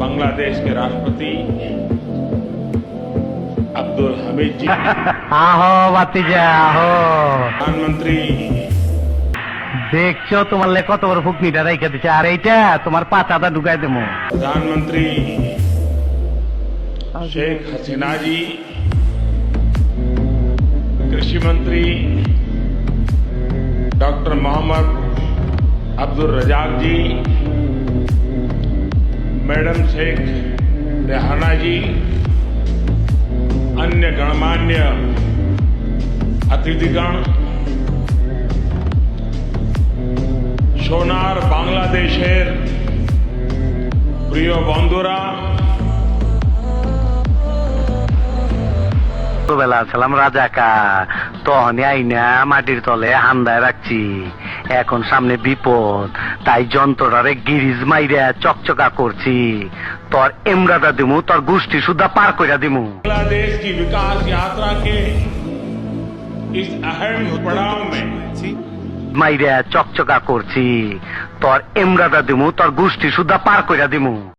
बांग्लादेश के राष्ट्रपति अब्दुल हमीद जी আহো বাতিজা আহো प्रधानमंत्री দেখছো তোমার লে কত বড় ফুকনিটা রেখে দিচ্ছে আর এইটা তোমার পাতাটা ঢুকাই দেবো प्रधानमंत्री शेख हसीना जी कृषि मंत्री डॉक्टर मोहम्मद अब्दुल रजाक जी मैडम शेख रेहाना जी अन्य गणमान्य अतिथिगण সোনার বাংলাদেশের প্রিয় বন্ধুরা ছোটবেলা ছিলাম রাজাকা তখনই আইনা মাটির তলে হান্দায় রাখছি এখন সামনে বিপদ তাই যন্ত্রটারে গিরিজ মাইরা চকচকা করছি তোর এমরাটা দিমু তোর গোষ্ঠী সুদ্ধা পার কইরা দিমু बांग्लादेश की विकास यात्रा के इस अहम पड़ाव में মাইরা চকচকা করছি তোর এমরাটা দিমু তোর গোষ্ঠী সুদ্ধা পার কইরা দিমু